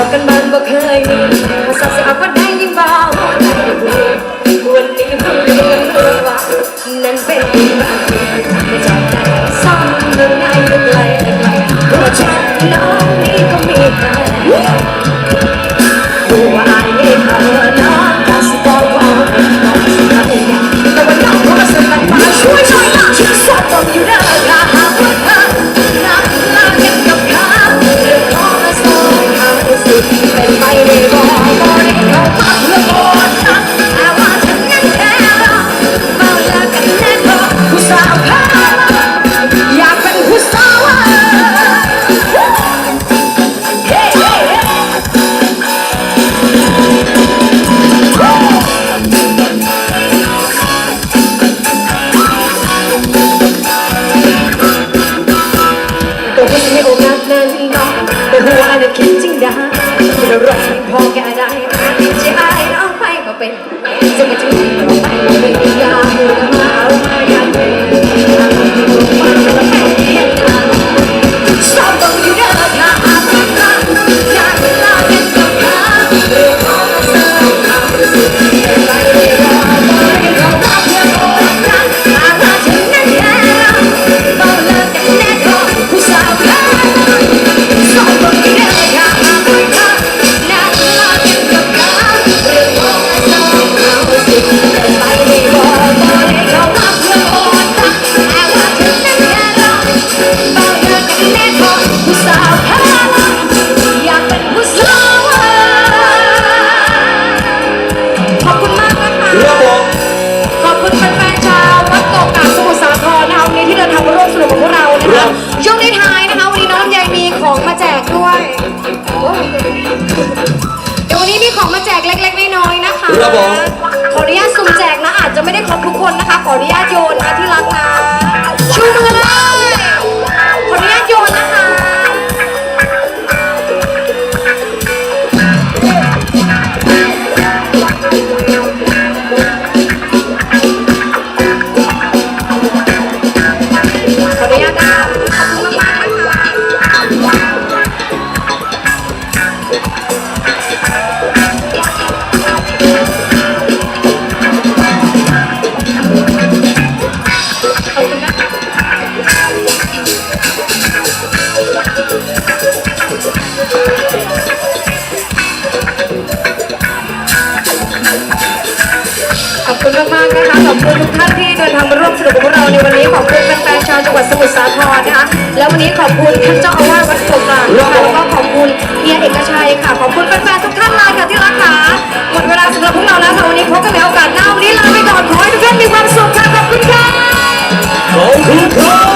รักกันมันบ่เคยมีภาษาสาวคนใดยิ่งเบาวันนี้พูดเรื่องตัวว่านั่นเป็นบางทีจากใจซ้ำเรื่องไหนเรื่องไรแต่ไกลหัวฉัน้องนี้ก็มีใครหัวอายเขย 对，这么纠结。 ขอบคุณมากๆนะคะขอบคุณทุกท่านที่เดินทางมาร่วมสนุกกับพวกเราในวันนี้ขอบคุณแฟนๆชาวจังหวัดสมุทรสาครนะคะแล้ววันนี้ขอบคุณท่านเจ้าอาวาสวัดโพกลางนะคะแล้วก็ขอบคุณเฮียเอกชัยค่ะขอบคุณแฟนๆทุกท่านเลยค่ะที่รักค่ะหมดเวลาสำหรับพวกเราแล้วค่ะวันนี้พบกันในโอกาสหน้าวันนี้ลาไปก่อนขอให้ทุกท่านมีความสุขค่ะขอบคุณค่ะขอบคุณค่ะ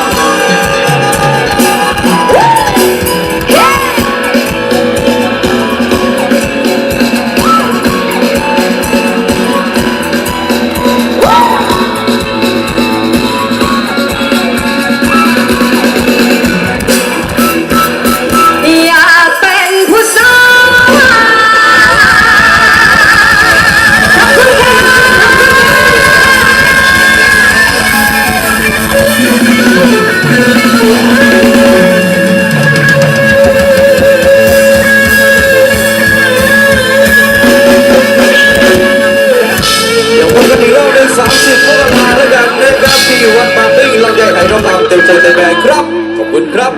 เต็ใจเต็แรงครับ ขอบคุณครับ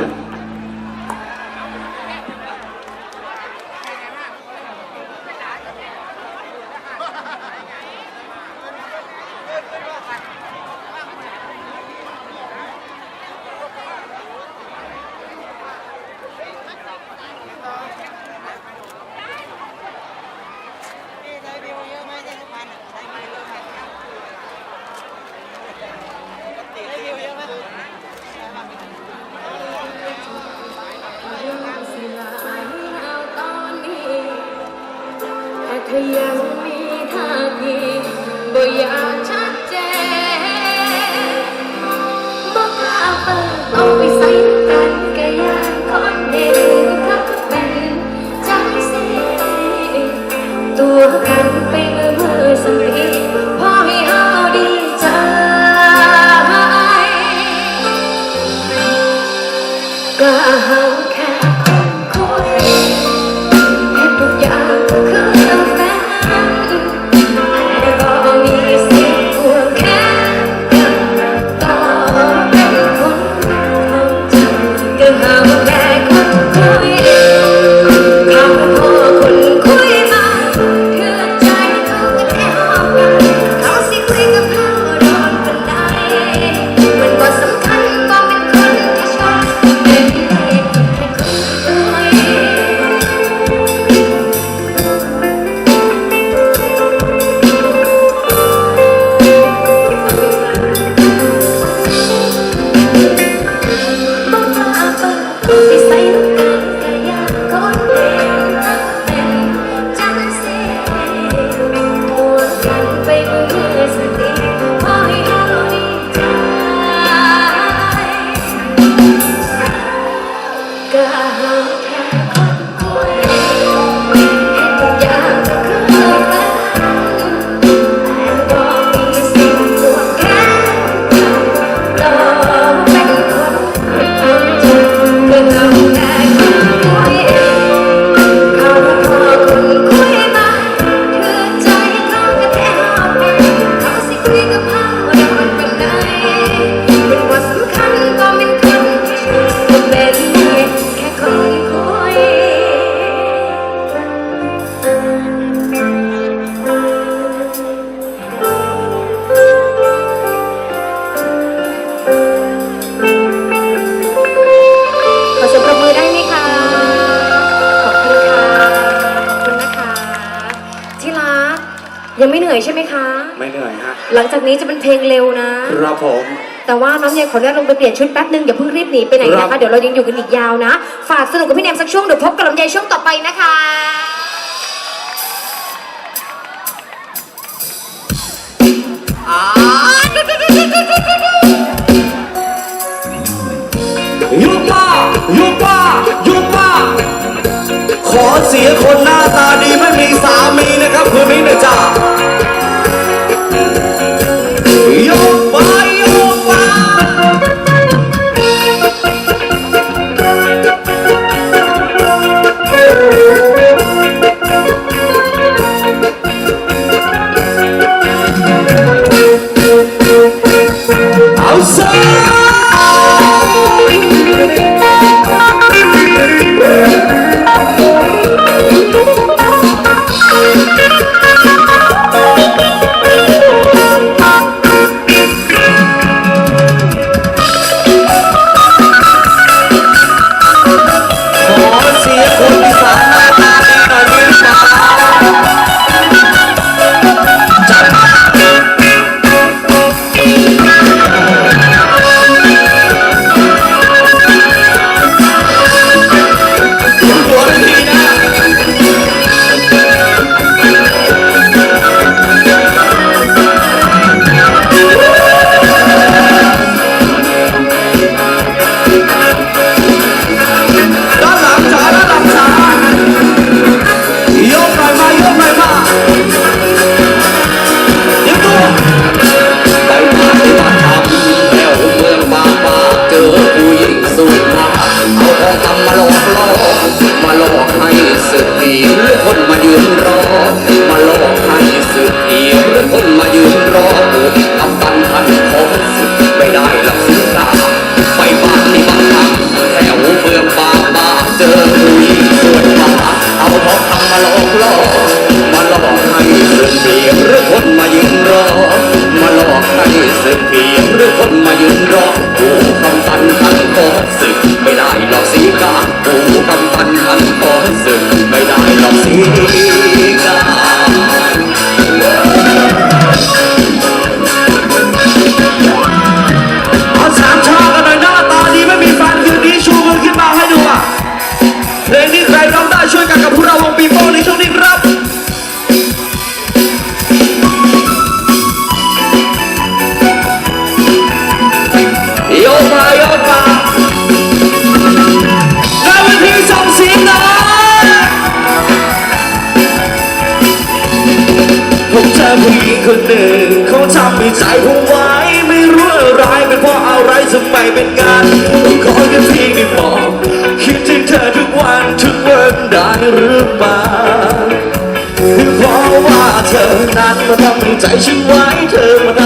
ก็ยังมีท่าทีบ่อยากชัดเจนบ่กล้าเปิดต้อ está yendo ังไม่เหนื่อยใช่ไหมคะ ไม่เหนื่อยฮะหลังจากนี้จะเป็นเพลงเร็วนะ ครับผม แต่ว่าน้องยังขออนุญาตลงไปเปลี่ยนชุดแป๊บนึงอย่าเพิ่งรีบหนีไปไหนนะคะเดี๋ยวเรายังอยู่กันอีกยาวนะ ฝากสนุกกับพี่แนมสักช่วงเดี๋ยวพบกับลำไยช่วงต่อไปนะคะ ยุบป้ายุบป้ายุบป้าขอเสียคนหน้าตาดีไม่มีสามีนะครับคืนนี้นะจ๊ะ คงไว้ไม่รู้อะไรเป็นเพราะอะไรทำไมเป็นงานขอแค่เพียงได้บอกคิดถึงเธอทุกวันทุกวันได้หรือเปล่าเพราะว่าเธอนั้นมาทำใจฉันไว้เธอมา